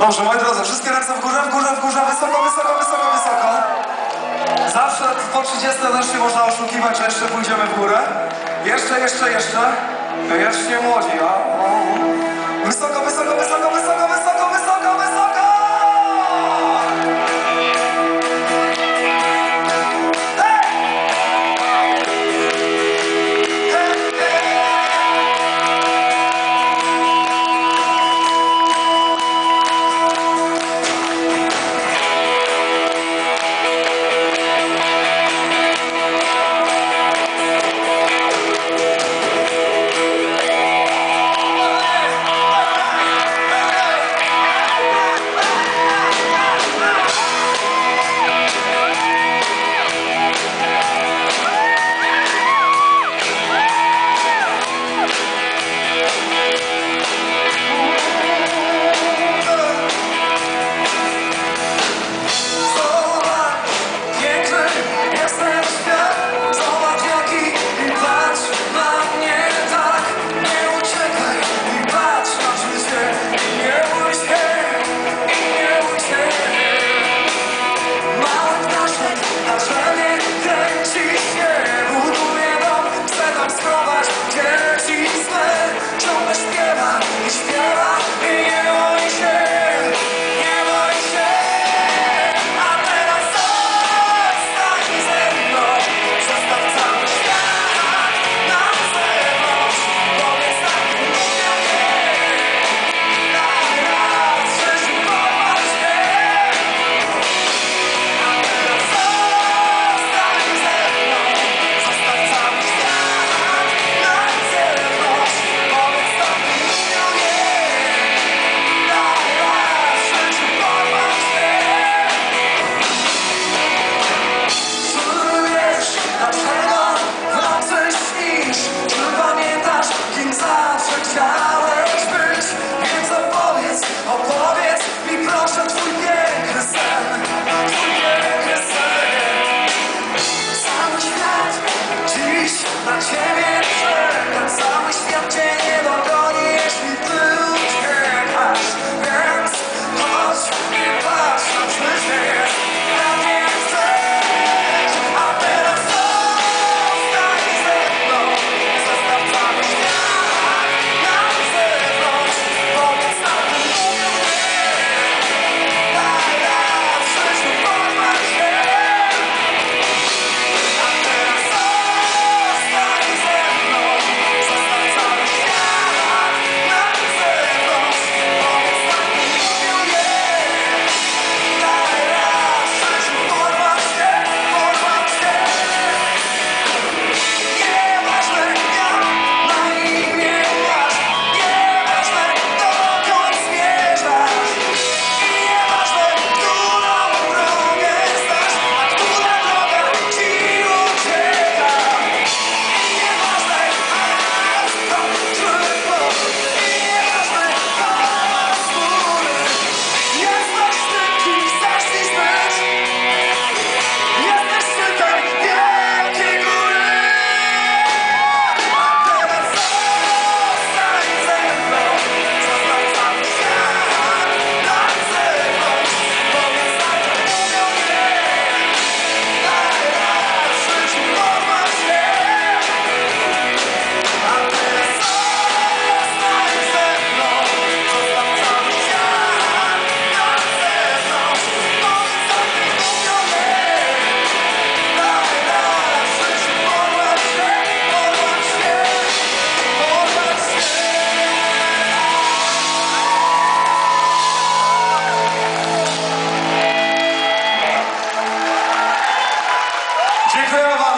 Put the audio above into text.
Dobrze, moi drodzy, wszystkie ręce w górze, w górze, w górze, wysoko, wysoko, wysoko, wysoko. Zawsze po 30 też się można oszukiwać, jeszcze pójdziemy w górę. Jeszcze, jeszcze, jeszcze. Wiecznie młodzi, a? Wysoko, wysoko, wysoko, wysoko. Thanks, everybody.